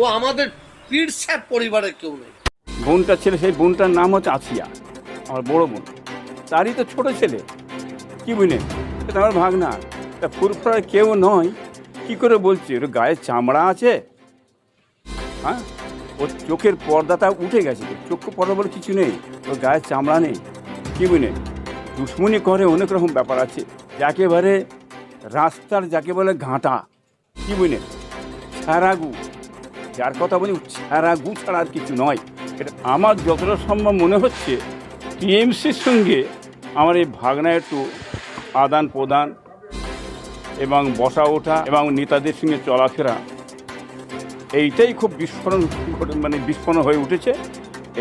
ও আমাদের পীরস্যার পরিবারের কেউ নেই। বোনটা ছেলে, সেই বোনটার নাম হচ্ছে আসিয়া, আমার বড় বোন। তারই তো ছোট ছেলে। কি বুঝলেন আমার ভাগনা। তা ফুরফুরার কেউ নয়। কি করে বলছে? ওর গায়ে চামড়া আছে। হ্যাঁ? ওর চোখের পর্দাটা উঠে গেছে। চোখ পর্দা বলে কিছু নেই। ওর গায়ে চামড়া নেই। কি বুঝলেন দুশ্মনী করে অনেক রকম ব্যাপার আছে। যাকেবারে রাস্তার, যাকে বলে ঘাঁটা। কি বুঝলেন ছাড়াগু যার কথা বলি ছাড়া আর কিছু নয়। এটা আমার যতটা সম্ভব মনে হচ্ছে, টিএমসির সঙ্গে আমার এই ভাগনা একটু আদান প্রদান এবং বসা ওঠা এবং নেতাদের সঙ্গে চলাফেরা, এইটাই খুব বিস্ফোরণ মানে বিস্ফোরণ হয়ে উঠেছে।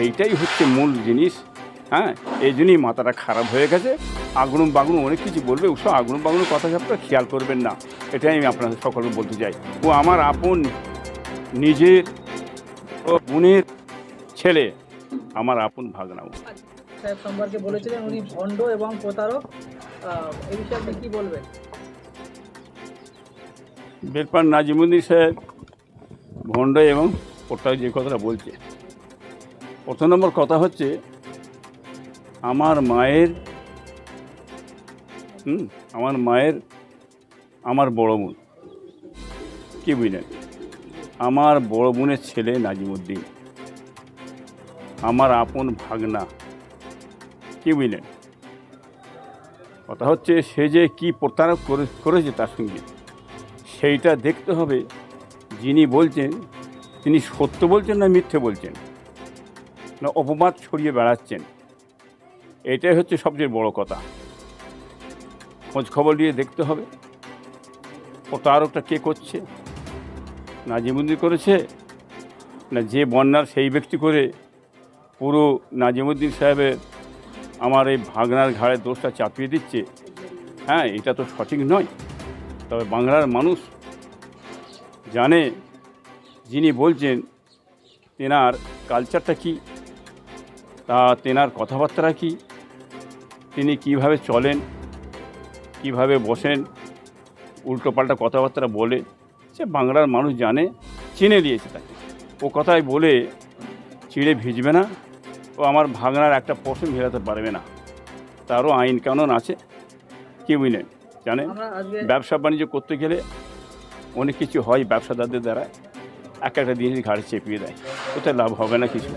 এইটাই হচ্ছে মূল জিনিস হ্যাঁ? এই জন্যই মাথাটা খারাপ হয়ে গেছে। আগুন বাগুন অনেক কিছু বলবে ওসব আগুন বাগুনের কথা খেয়াল করবেন না। এটাই আমি আপনাদের সকলকে বলতে চাই। ও আমার আপন নিজের ও বোনের ছেলে আমার আপন ভাগনাও। সাহেব সম্পর্কে বলেছিলেন উনি ভণ্ড এবং প্রতারক। আহ, এই বিষয়ে আপনি কি বলবেন? বেলপান নাজিমুদ্দিন সাহেব ভণ্ড এবং ওটাই যে কথাটা বলছে। প্রথম নম্বর কথা হচ্ছে আমার মায়ের হুম আমার মায়ের আমার বড় বোন। কি বুঝলেন? আমার বড় বোনের ছেলে নাজিমুদ্দিন। আমার আপন ভাগনা। কি বুঝলেন? কথা হচ্ছে, সে যে কী প্রতারক করে করেছে তার সঙ্গে, সেইটা দেখতে হবে। যিনি বলছেন, তিনি সত্য বলছেন না মিথ্যে বলছেন? না অপবাদ ছড়িয়ে বেড়াচ্ছেন? এটাই হচ্ছে সবচেয়ে বড় কথা। খোঁজ খবর নিয়ে দেখতে হবে, প্রতারকটা কে করছে? নাজিমুদ্দিন করেছে, না যে বন্যার সেই ব্যক্তি করে পুরো নাজিমুদ্দিন সাহেবের আমার এই ভাগনার ঘাড়ে দোষটা চাপিয়ে দিচ্ছে। হ্যাঁ এটা তো সঠিক নয়। তবে বাংলার মানুষ জানে, যিনি বলছেন, তেনার কালচারটা কি? তা তেনার কথাবার্তা কি? তিনি কীভাবে চলেন? কীভাবে বসেন? উল্টোপাল্টা কথাবার্তা বলে সে বাংলার মানুষ জানে চিনে দিয়েছে তাকে। ও কথাই বলে চিড়ে ভিজবে না। ও আমার ভাগনার একটা পশম ভেরাতে পারবে না। তারও আইন কানুন আছে। কি বুঝলেন জানেন ব্যবসা বাণিজ্য করতে গেলে অনেক কিছু হয় ব্যবসাদারদের দ্বারা। এক একটা জিনিস ঘাড়ে চেপিয়ে দেয়। ওতে লাভ হবে না কিছু।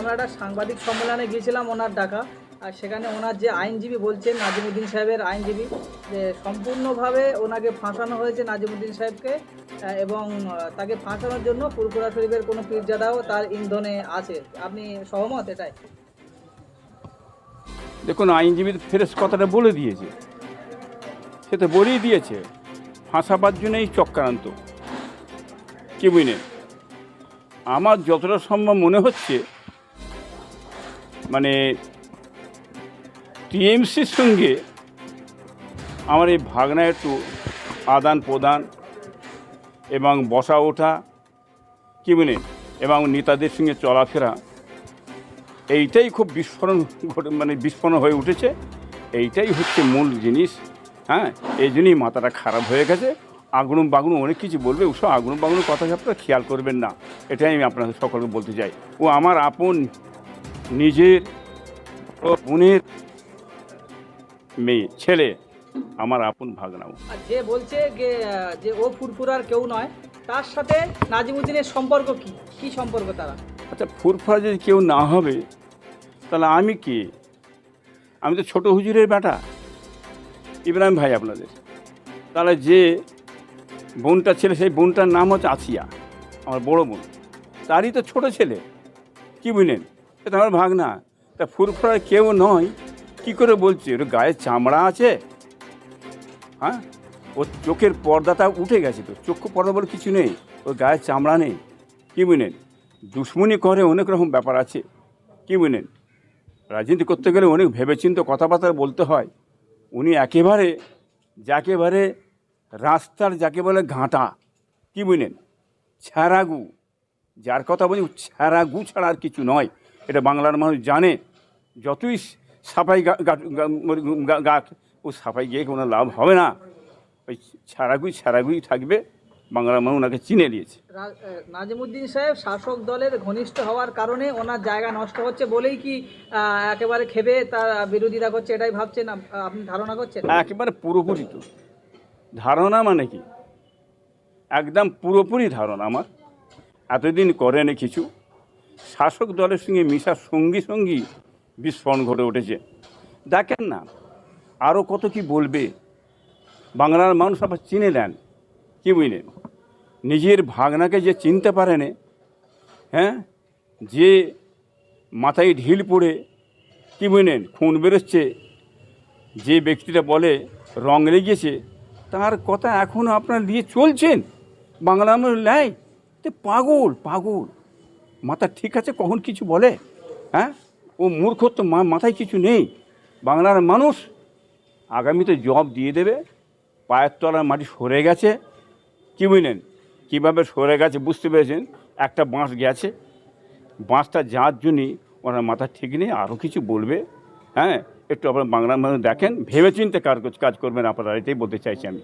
আমরা একটা সাংবাদিক সম্মেলনে গিয়েছিলাম ওনার ডাকা। আর সেখানে ওনার যে আইনজীবী বলছেন নাজিমুদ্দিন সাহেবের আইনজীবী, যে সম্পূর্ণভাবে ওনাকে ফাঁসানো হয়েছে নাজিমুদ্দিন সাহেবকে এবং তাকে ফাঁসানোর জন্য ফুরফুরা শরীফের কোনো পীরজাদাও তার ইন্ধনে আছে। আপনি সহমত এটাই? দেখুন আইনজীবী ফেরেস কথাটা বলে দিয়েছে। সে তো বলেই দিয়েছে, ফাঁসাবার জন্যই চক্রান্ত। কি বুঝলেন? আমার যতটা সম্ভব মনে হচ্ছে মানে টিএমসির সঙ্গে আমার এই ভাগনা একটু আদান প্রদান এবং বসা ওঠা, কি বুঝলেন এবং নেতাদের সঙ্গে চলাফেরা, এইটাই খুব বিস্ফোরণ মানে বিস্ফোরণ হয়ে উঠেছে। এইটাই হচ্ছে মূল জিনিস হ্যাঁ? এই জন্যই মাথাটা খারাপ হয়ে গেছে। আগুন বাগুন অনেক কিছু বলবে ওসব আগুন বাগুনের কথা খেয়াল করবেন না। এটাই আমি আপনাদের সকলকে বলতে চাই। ও আমার আপন, নিজের, ও বোনের মেয়ে ছেলে আমার আপন ভাগনাও। আর যে বলছে যে যে ও ফুরফুরার কেউ নয় তার সাথে নাজিমুদ্দিনের সম্পর্ক কি? কি সম্পর্ক তারা? আচ্ছা ফুরফুরা যদি কেউ না হবে তাহলে আমি কি? আমি তো ছোট হুজুরের বেটা। ইব্রাহিম ভাই আপনাদের। তাহলে যে বোনটা ছেলে সেই বোনটার নাম হচ্ছে আসিয়া আমার বড় বোন। তারই তো ছোট ছেলে। কি বুঝলেন? এটা আমার ভাগনা। তা ফুরফুরা কেউ নয় কি করে বলছে? ওর গায়ে চামড়া আছে? হ্যাঁ? ওর চোখের পর্দাটা উঠে গেছে তো। চোখ পর্দা বলে কিছু নেই। ওর গায়ে চামড়া নেই। কী বুঝলেন দুশ্মনী করে অনেক রকম ব্যাপার আছে। কী বুঝলেন রাজনীতি করতে গেলে অনেক ভেবেচিন্তে কথাবার্তা বলতে হয়। উনি একেবারে, যাকেবারে রাস্তার যাকে বলে ঘাঁটা। কী বুঝলেন ছ্যারাগু। যার কথা বলি, ছ্যারাগু ছাড়া আর কিছু নয়। এটা বাংলার মানুষ জানে। যতই সাফাই গা গা- গা- গা- গা ও সাফাই গিয়ে কোনো লাভ হবে না। ওই ছাড়াগুই ছাড়াগুই থাকবে। বাংলা মানুষ ওনাকে চিনে নিয়েছে। নাজিমুদ্দিন সাহেব শাসক দলের ঘনিষ্ঠ হওয়ার কারণে ওনার জায়গা নষ্ট হচ্ছে বলেই কি একেবারে খেবে তার বিরোধিতা করছে এটাই ভাবছেন আপ- আপনি ধারণা করছেন? একেবারে পুরোপুরি তো। ধারণা মানে কি? একদম পুরোপুরি ধারণা আমার। এতদিন করেনি কিছু। শাসক দলের সঙ্গে মিশার সঙ্গী সঙ্গী বিস্ফোরণ ঘটে উঠেছে। দেখেন না আরও কত কি বলবে? বাংলার মানুষ আবার চিনে নেন, কি বুঝলেন? নিজের ভাগনাকে যে চিনতে পারে না হ্যাঁ? যে মাথায় ঢিল পড়ে, কি বুঝলেন? খুন বেরোচ্ছে, যে ব্যক্তিটা বলে রং লেগেছে, তার কথা এখনও আপনার দিয়ে চলছেন? বাংলা মানুষ নেয় তো পাগল পাগল। মাথা ঠিক আছে কখন কিছু বলে হ্যাঁ? ও মূর্খ তো মাথায় কিছু নেই। বাংলার মানুষ আগামীতে জব দিয়ে দেবে, পায়ের তলার মাটি সরে গেছে। কী বুঝলেন? কীভাবে সরে গেছে বুঝতে পেরেছেন? একটা বাঁশ গেছে। বাঁশটা যাওয়ার জন্যই ওনার মাথা ঠিক নেই আরও কিছু বলবে। হ্যাঁ একটু আপনার বাংলার মানুষ দেখেন, ভেবেচিন্তে কাজ কাজ করবেন, আপনারা এটাই বলতে চাইছি আমি।